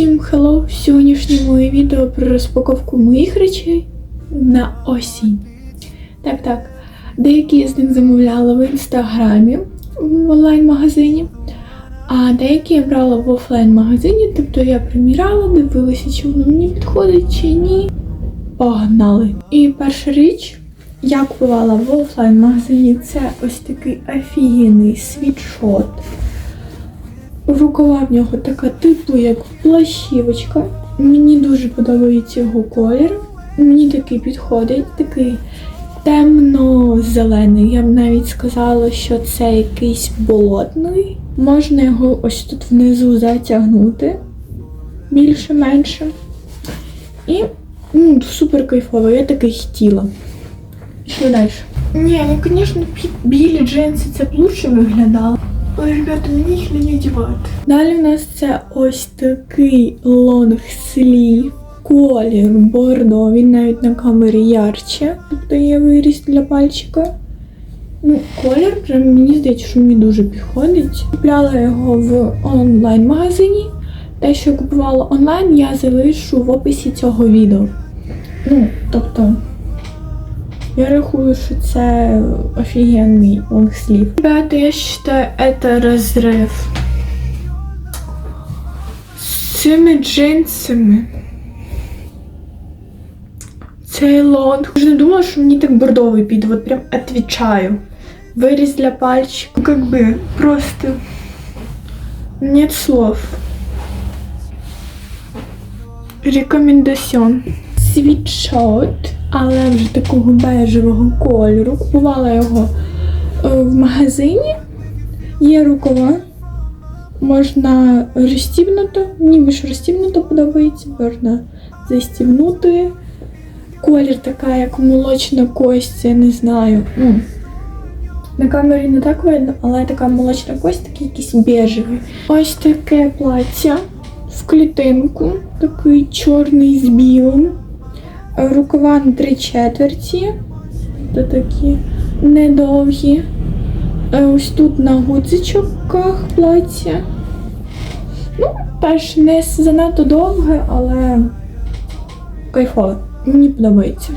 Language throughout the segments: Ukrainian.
Всім хелло! В сьогоднішньому відео про розпаковку моїх речей на осінь. Так, так. Деякі з них замовляла в інстаграмі в онлайн-магазині, а деякі я брала в офлайн-магазині, тобто я приміряла, дивилася, чи воно мені підходить, чи ні. Погнали! І перша річ, я купувала в офлайн-магазині, це ось такий офігенний світшот. Рукава в нього така типу, як плащівочка. Мені дуже подобається його колір. Мені такий підходить, такий темно-зелений. Я б навіть сказала, що це якийсь болотний. Можна його ось тут внизу затягнути більше-менше. І ну, супер кайфово, я такий хотіла. Що далі? Ні, ну звісно, білі джинси це б лучше виглядало. Ой, ребята, мені їх не одягати. Далі у нас це ось такий лонг слів. Колір бордо, він навіть на камері ярче. Тобто є виріс для пальчика. Ну, колір прям мені здається, що мені дуже підходить. Купляла його в онлайн-магазині. Те, що купувала онлайн, я залишу в описі цього відео. Ну, тобто, я рахую, що це офігенний лонгслів. Ребята, я считаю, это розрив. З цими джинсами. Цей лонг. Я ж не думала, що мені так бордовий піде. Вот прям отвечаю. Вырез для пальчика. Ну, Как бы просто нет слов. Рекомендаціон. Світшот, Але вже такого бежевого кольору. Купувала його е, в магазині. Є рукава. Можна розстібнуто, мені більше розстібнуто подобається, можна застібнути. Колір така, як молочна кость, я не знаю. Ну, на камері не так видно, але така молочна кость, такий якийсь бежевий. Ось таке плаття в клітинку, такий чорний з білим. Рукава на три четверті. Це такі недовгі. Е, Ось тут на гудзичоках плаття. Ну, теж не занадто довге, але кайфове. Мені подобається.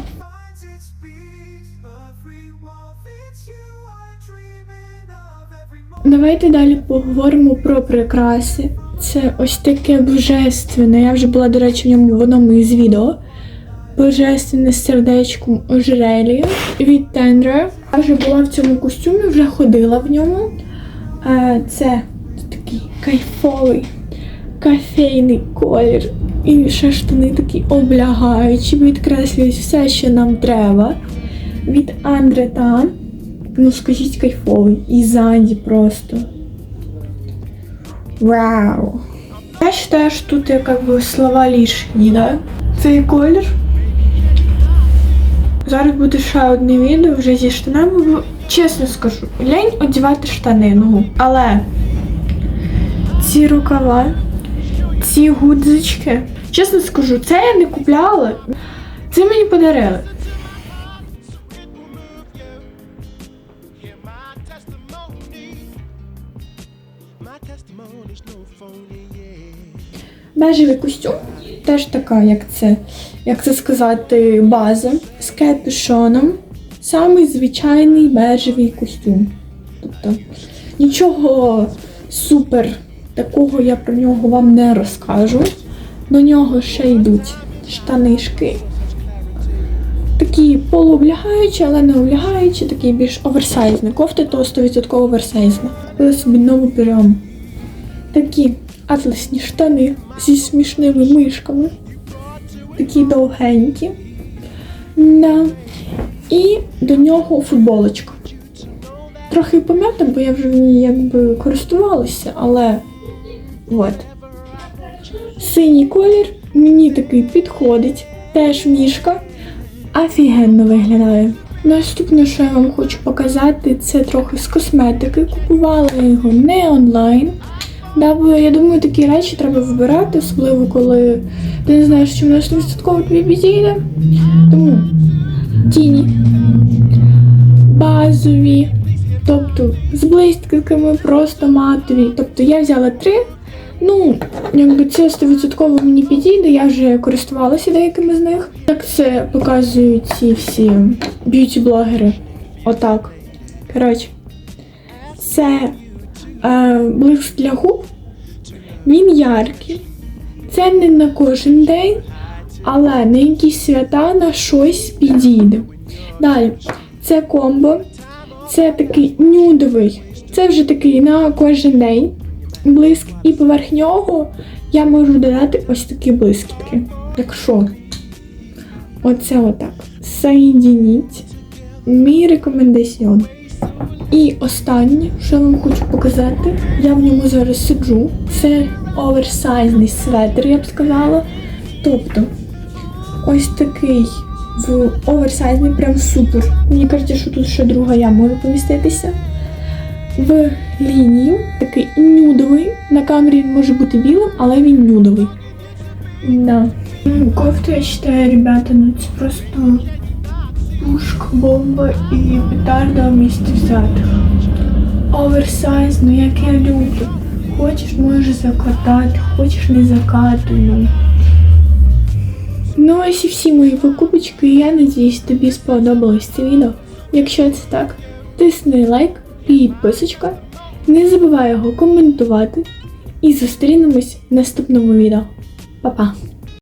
Давайте далі поговоримо про прикраси. Це ось таке божественне. Я вже була, до речі, в ньому в одному із відео. Божественне з сердечком ожерелія від Тендра. Я вже була в цьому костюмі, вже ходила в ньому. Це такий кайфовий кофейний колір. І ще штани такі облягаючі, відкреслюють все, що нам треба. Від Андретан. Ну, скажіть, кайфовий. І ззаді просто. Вау! Я вважаю, що тут я как слова лишні, да? Цей колір. Зараз буде ще одне відео вже зі штанами, бо чесно скажу, лень одягати штани, ну. Але ці рукава, ці гудзички, чесно скажу, це я не купляла. Це мені подарили. Бежевий костюм, теж така, як це, як це сказати, база з капюшоном. Самий звичайний бежевий костюм. Тобто нічого супер такого я про нього вам не розкажу. До нього ще йдуть штанишки. Такі полуоблягаючі, але не облягаючі, такі більш оверсайзні. Кофти то 100% оверсайзна. Купила собі нову прям такі атласні штани зі смішними мишками. Такі довгенькі. Да. І до нього футболочка. Трохи пом'ята, бо я вже в ній якби користувалася, але от. Синій колір мені такий підходить. Теж мішка. Офігенно виглядає. Наступне, що я вам хочу показати, це трохи з косметики. Купувала його не онлайн. Да, я думаю, такі речі треба вибирати, особливо коли ти не знаєш, чи воно 100% тобі підійде. Тому тіні базові, тобто з блискітками, просто матові. Тобто я взяла три, Ну, якби це 100% мені підійде, я вже користувалася деякими з них. Як це показують ці всі б'юті-блогери. Отак. Коротше, це блиск для губ. Він яркий. Це не на кожен день, але на якісь свята на щось підійде. Далі, це комбо. Це такий нюдовий. Це вже такий на кожен день блиск. І поверх нього я можу додати ось такі блискітки. Якщо оце отак. Соєдініть. Мій рекомендаціон. І останнє, що я вам хочу показати, я в ньому зараз сиджу. Це оверсайзний светр, я б сказала. Тобто, ось такий в оверсайзний, прям супер. Мені кажеться, що тут ще друга я може поміститися. В лінію такий нюдовий. На камері він може бути білим, але він нюдовий. Да. Кофту, я считаю, ребята, ну це просто пушка, бомба і петарда в місті взятих. Оверсайз, ну як я люблю. Хочеш, можеш закатати, хочеш не закатуй. Ну. Ну ось і всі мої покупочки, і я надіюсь, тобі сподобалось це відео. Якщо це так, тисни лайк, підписочка, не забувай його коментувати і зустрінемось в наступному відео. Па-па!